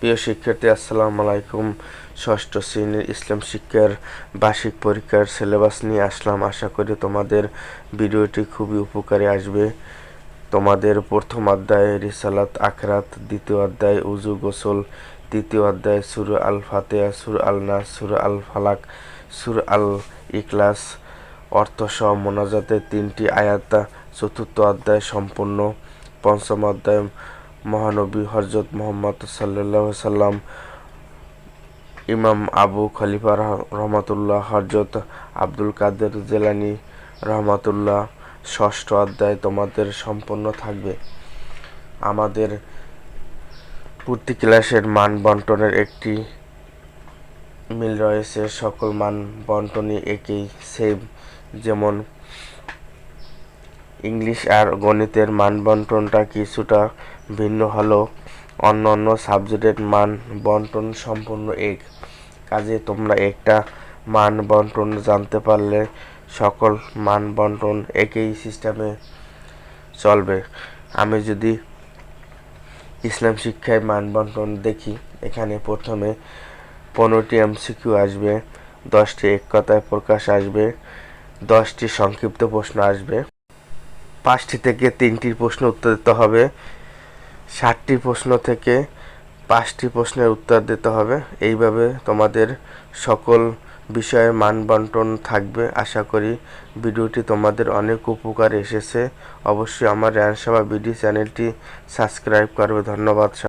প্রিয় শিক্ষার্থী, আসসালামু আলাইকুম। ষষ্ঠ শ্রেণির ইসলাম শিক্ষার বার্ষিক পরীক্ষার সিলেবাস নিয়ে আসলাম। আশা করি তোমাদের ভিডিওটি খুবই উপকারে আসবে। তোমাদের প্রথম অধ্যায় রিসালাত আখরাত, দ্বিতীয় অধ্যায় উজু গোসল, তৃতীয় অধ্যায় সুর আল ফাতেহা সুর আল নাস সুর আল ফালাক সুর আল ইখলাস অর্থসহ মোনাজাতের তিনটি আয়াত, চতুর্থ অধ্যায় সম্পূর্ণ, পঞ্চম অধ্যায় মহানবী হজরত মোহাম্মদ সাল্লাহ সাল্লাম, ইমাম আবু খলিফা রহ- রহমাতুল্লাহ হজরত আব্দুল কাদের জেলানি রহমাতুল্লাহ, ষষ্ঠ অধ্যায় তোমাদের সম্পন্ন থাকবে। আমাদের প্রতি ক্লাসের মান বন্টনের একটি মিল রয়েছে, সকল মান বন্টনই একই সেম যেমন ইংলিশ আর গণিতের মান বন্টনটা কিছুটা ভিন্ন হলেও অন্য অন্য সাবজেক্টের মান বন্টন সম্পূর্ণ এক। কাজে তোমরা একটা মান বন্টন জানতে পারলে সকল মান বন্টন একই সিস্টেমে চলবে। আমি যদি ইসলাম শিক্ষায় মান বন্টন দেখি, এখানে প্রথমে পনেরোটি এমসিকিউ আসবে, দশটি এক কথায় প্রকাশ আসবে, দশটি সংক্ষিপ্ত প্রশ্ন আসবে। পাঁচটি থেকে তিনটির প্রশ্ন উত্তর দিতে হবে ষাটটি প্রশ্ন থেকে পাঁচটি প্রশ্নের উত্তর দিতে হবে। এইভাবে তোমাদের সকল বিষয়ে মান বন্টন থাকবে। আশা করি ভিডিওটি তোমাদের অনেক উপকার এসেছে। অবশ্যই আমার র্যানসভা বিডি চ্যানেলটি সাবস্ক্রাইব করবে। ধন্যবাদ